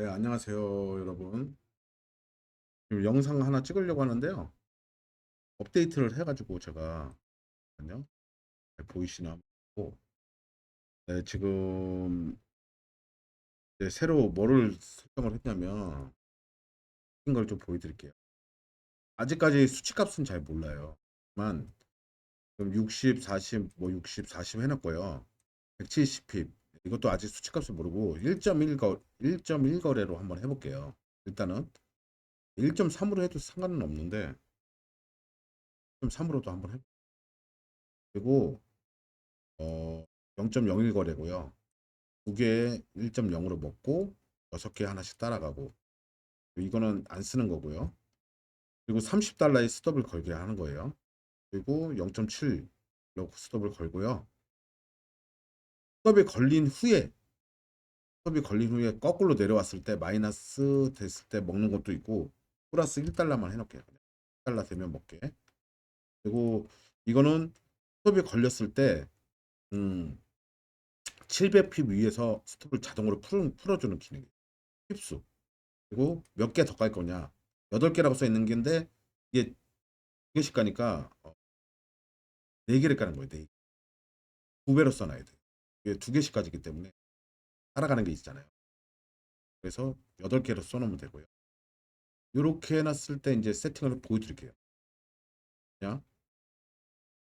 네, 안녕하세요, 여러분. 지금 영상 하나 찍으려고 하는데요. 업데이트를 해가지고 제가 잠깐만요. 네, 보이시나 보고. 네, 지금 이제 새로 뭐를 설정을 했냐면 이 걸 좀 보여드릴게요. 아직까지 수치값은 잘 몰라요. 만 지금 60, 40, 뭐 60, 40 해놨고요. 170핍 이것도 아직 수치값을 모르고 1.1거 1.1거래로 한번 해볼게요. 일단은 1.3으로 해도 상관은 없는데 1.3으로도 한번 해. 그리고 어 0.01 거래고요. 두 개에 1.0으로 먹고 여섯 개 하나씩 따라가고 이거는 안 쓰는 거고요. 그리고 30달러에 스톱을 걸게 하는 거예요. 그리고 0.7로 스톱을 걸고요. 스톱이 걸린 후에 스톱이 걸린 후에 거꾸로 내려왔을 때 마이너스 됐을 때 먹는 것도 있고 플러스 1달러만 해놓을게요. 1달러 되면 먹게. 그리고 이거는 스톱이 걸렸을 때 음, 700핍 위에서 스톱을 자동으로 풀, 풀어주는 기능이에요. 핍수. 그리고 몇 개더깔 거냐. 8개라고 써 있는 게인데 이게 두 개씩 가니까 어, 4개를 까는 거예요. 4개. 두 배로 써놔야 돼요. 이게 두 개씩 가지기 때문에 따라가는 게 있잖아요. 그래서 8개로 써놓으면 되고요. 이렇게 해놨을 때 이제 세팅을 보여드릴게요. 그냥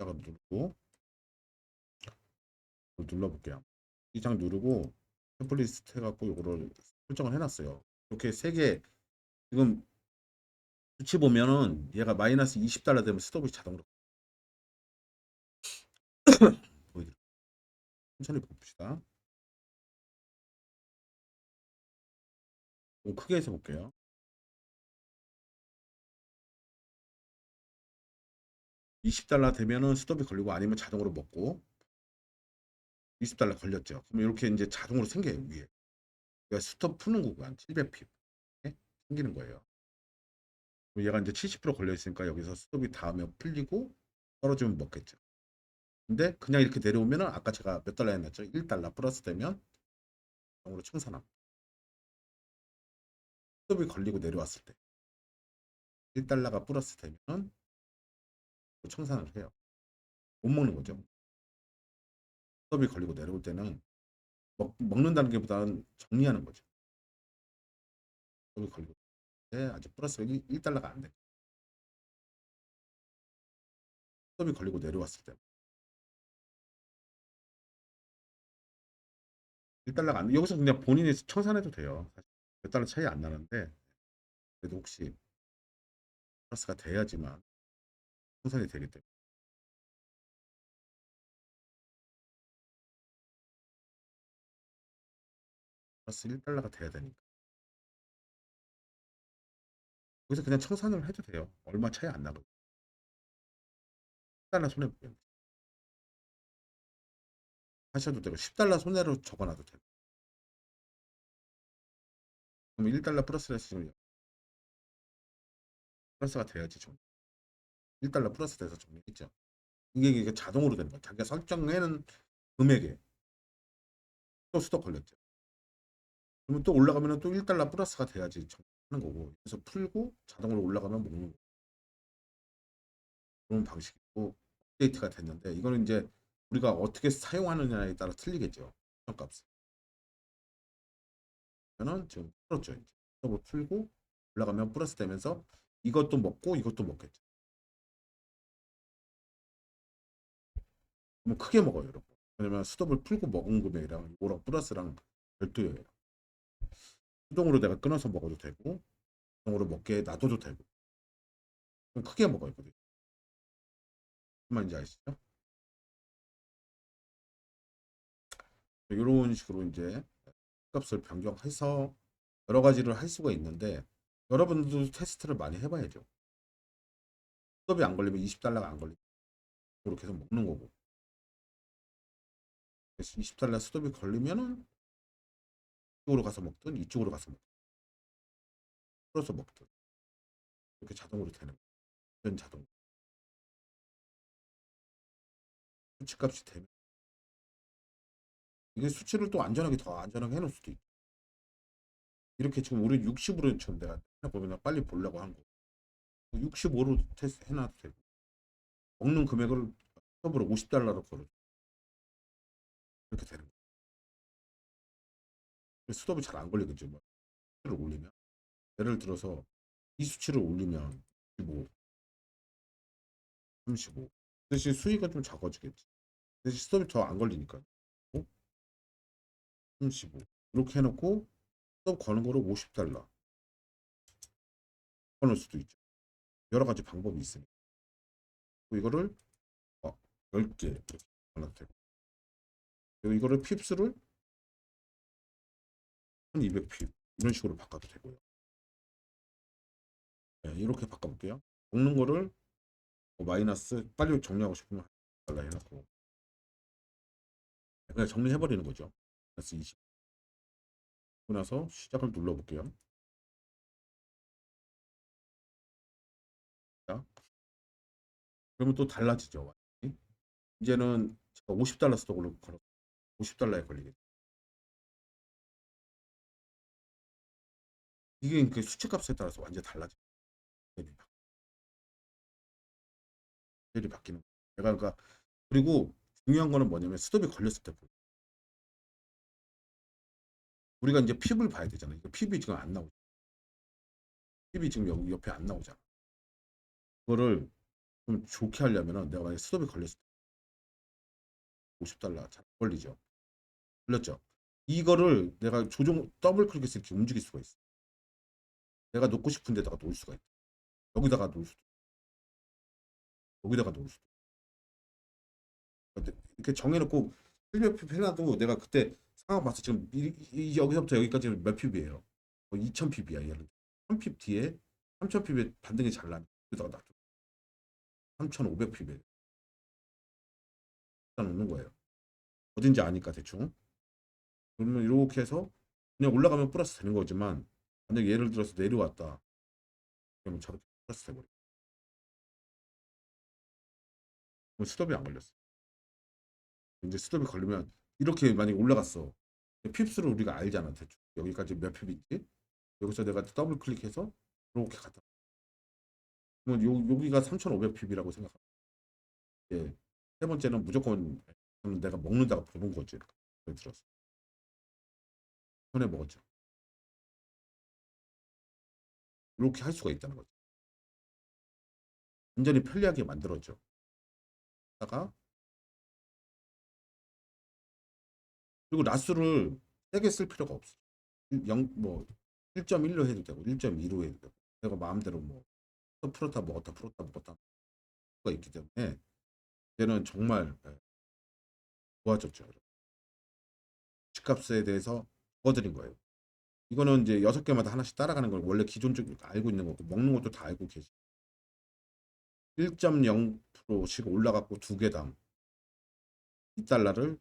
여기다가 누르고 눌러볼게요. 이 장 누르고 템플리스트 해갖고 이거를 설정을 해놨어요. 이렇게 세 개 지금 수치 보면은 얘가 마이너스 20달러 되면 스톱이 자동으로. 천천히 봅시다. 좀 크게 해서 볼게요. (20달러) 되면은 스톱이 걸리고 아니면 자동으로 먹고 20달러 걸렸죠. 그럼 이렇게 이제 자동으로 생겨요 위에. 그러니까 스톱 푸는 구간 700핍 생기는 거예요. 얘가 이제 70% 걸려 있으니까 여기서 스톱이 닿으면 풀리고 떨어지면 먹겠죠. 근데 그냥 이렇게 내려오면은 아까 제가 몇 달러 했놨죠? 1달러 플러스 되면 자동으로 청산함. 스톱이 걸리고 내려왔을 때 1달러가 플러스 되면 청산을 해요. 못 먹는 거죠. 스톱이 걸리고 내려올 때는 먹, 먹는다는 게 보다는 정리하는 거죠. 스톱이 걸리고 때 아직 플러스가 1, 1달러가 안 돼. 스톱이 걸리고 내려왔을 때 1달러가 안 돼. 여기서 그냥 본인이 청산해도 돼요. 몇 달러 차이 안 나는데 그래도 혹시 플러스가 돼야지만 청산이 되기 때문에 플러스 1달러가 돼야 되니까 여기서 그냥 청산을 해도 돼요. 얼마 차이 안 나거든요. 10달러 손해보면 하셔도 되고 10달러 손해로 적어놔도 되고 그럼 1달러 플러스를 했으면 플러스가 돼야지 좀 1달러 플러스 돼서 정리했죠. 이게, 이게 자동으로 되는 거야. 자기가 설정해놓은 금액에 또 수도 걸렸죠. 그러면 또 올라가면 또 1달러 플러스가 돼야지 하는 거고 그래서 풀고 자동으로 올라가면 먹는 거 그런 방식이고 업데이트가 됐는데 이거는 이제 우리가 어떻게 사용하느냐에 따라 틀리겠죠. 값. 그러면은 지금 풀었죠. 이제 뭐 풀고 올라가면 플러스 되면서 이것도 먹고 이것도 먹겠죠. 그러면 크게 먹어요, 여러분. 왜냐면 스톱을 풀고 먹은 금액이랑 이거랑 플러스랑 별도예요. 수동으로 내가 끊어서 먹어도 되고 수동으로 먹게 놔둬도 되고 크게 먹어요. 무슨 말인지 아시죠? 이런 식으로 이제 값을 변경해서 여러 가지를 할 수가 있는데 여러분들도 테스트를 많이 해봐야죠. 수업이 안 걸리면 20달러가 안 걸리고 계속 먹는 거고 그래서 20달러 수업이 걸리면은 이쪽으로 가서 먹든 이쪽으로 가서 먹든 풀어서 먹든 이렇게 자동으로 되는 거예요. 자동 수치값이 되면 이게 수치를 또 안전하게 더 안전하게 해놓을 수도 있고 이렇게 지금 우리 60으로 지금 내가 보면 빨리 보려고 한 거. 65로 테스트 해놔도 되고. 먹는 금액을 스톱으로 50달러로 걸어. 이렇게 되는 거예요. 스톱이 잘 안 걸리겠죠. 뭐. 수치를 올리면. 예를 들어서 이 수치를 올리면 15, 35. 대신 수익은 좀 작아지겠지. 대신 스톱이 더 안 걸리니까. 35. 이렇게 해놓고 스톱 거는 거로 50달러. 거는 수도 있죠. 여러 가지 방법이. 그리고 이거를 어, 10개 이렇게 되고. 그리고 이거를 핍스를 한 200핍 이런 식으로 바꿔도 되고요. 네, 이렇게 바꿔볼게요. 먹는 거를 뭐 마이너스 빨리 정리하고 싶으면 달라 해놓고 그냥 정리해버리는 거죠. 마이너스 20. 그러고 나서 시작을 눌러볼게요. 자, 그러면 또 달라지죠. 이제는 제가 50달러 스톡으로 걸어 50달러에 걸리겠죠. 이게 그 수치값에 따라서 완전히 달라져. 벨이 바- 벨이 바뀌는 거. 내가 그러니까 그리고 중요한 거는 뭐냐면 스톱이 걸렸을 때 보여. 우리가 이제 핍을 봐야 되잖아요. 이거 핍이 지금 안 나오죠. 핍이 지금 여기 옆에 안 나오잖아. 그거를 좀 좋게 하려면은 내가 만약에 스톱이 걸렸을 때 50달러 잘 걸리죠. 걸렸죠. 이거를 내가 조종 더블 클릭해서 이렇게 움직일 수가 있어. 내가 놓고 싶은 데다가 놓을 수가 있다. 여기다가 놓을 수도 여기다가 놓을 수도. 이렇게 정해놓고 핍 해놔도 내가 그때 상황 봐서 지금 이, 이- 여기서부터 여기까지는 몇 핍이에요? 뭐2000 핍이야 예를 들어. 1000핍 뒤에 3000 핍에 반등이 잘 나면 여기다가 놔둬 3500 핍에. 일단 놓는 거예요. 어딘지 아니까 대충. 그러면 이렇게 해서 그냥 올라가면 플러스 되는 거지만 만약 예를 들어서 내려왔다. 그러면 저렇게 플러스 돼버려 스톱이 안 걸렸어 이제 스톱이 걸리면 이렇게 만약에 올라갔어. 핍스를 우리가 알잖아 대충. 여기까지 몇 핍 있지. 여기서 내가 더블 클릭해서 이렇게 갔다. 그러면 요, 여기가 3500핍이라고 생각하면 예, 세 번째는 무조건 내가 먹는다고 보는 거지 들어서. 손해 먹었죠 이렇게 할 수가 있다는 거죠 완전히 편리하게 만들었죠. 다가 그리고 라수를 세게 쓸 필요가 없어. 0, 뭐 1.1로 해도 되고 1.2로 해도 되고 내가 마음대로 뭐 또 풀었다 먹었다 풀었다 먹었다 가 있기 때문에 얘는 정말 예, 좋아졌죠. 집값에 대해서 적어드린 거예요. 이거는 이제 여섯 개마다 하나씩 따라가는 걸 원래 기존적으로 알고 있는 거고 먹는 것도 다 알고 계시. 1.0%씩 올라갔고 두 개당 2달러를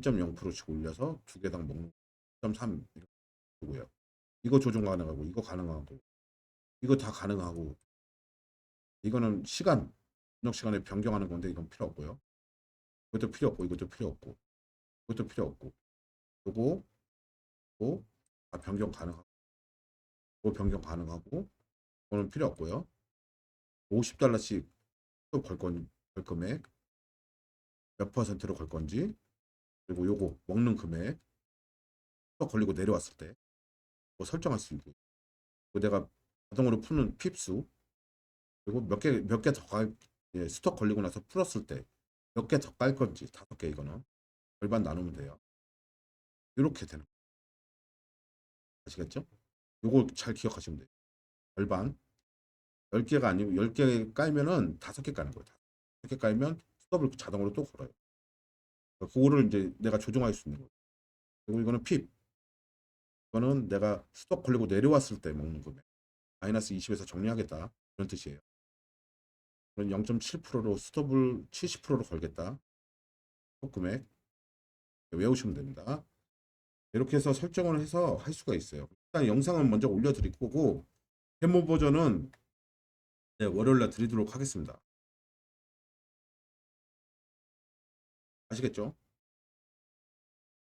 1.0%씩 올려서 두 개당 먹는 0.3 이고요. 이거 조정 가능하고 이거 가능하고 이거 다 가능하고 이거는 시간 분석 시간에 변경하는 건데 이건 필요 없고요. 이것도 필요 없고 이것도 필요 없고 이것도 필요 없고 요거 요거 다 변경 가능하고 이거 변경 가능하고 이거는 필요 없고요. 50달러씩 또 걸 건 걸 금액 몇 퍼센트로 걸 건지 그리고 요거 먹는 금액 또 걸리고 내려왔을 때 뭐 설정할 수 있고 내가 자동으로 푸는 핍수. 그리고 몇 개 몇 개더 예, 스톡 걸리고 나서 풀었을 때 몇 개 더 깔 건지 다섯 개 이거는 절반 나누면 돼요. 이렇게 되는 거예요. 아시겠죠? 요거 잘 기억하시면 돼요. 절반. 10개가 아니고 10개 깔면은 다섯 개 까는 거예요. 다섯 개 깔면 스톱을 자동으로 또 걸어요 그거를 이제 내가 조정할 수 있는 거예요. 그리고 이거는 핍. 이거는 내가 스톱 걸리고 내려왔을 때 먹는 금액. 마이너스 20에서 정리하겠다. 그런 뜻이에요. 그럼 0.7%로 스톱을 70%로 걸겠다. 스톱 금액. 외우시면 됩니다. 이렇게 해서 설정을 해서 할 수가 있어요. 일단 영상은 먼저 올려드릴 거고 데모 버전은 네, 월요일날 드리도록 하겠습니다. 아시겠죠?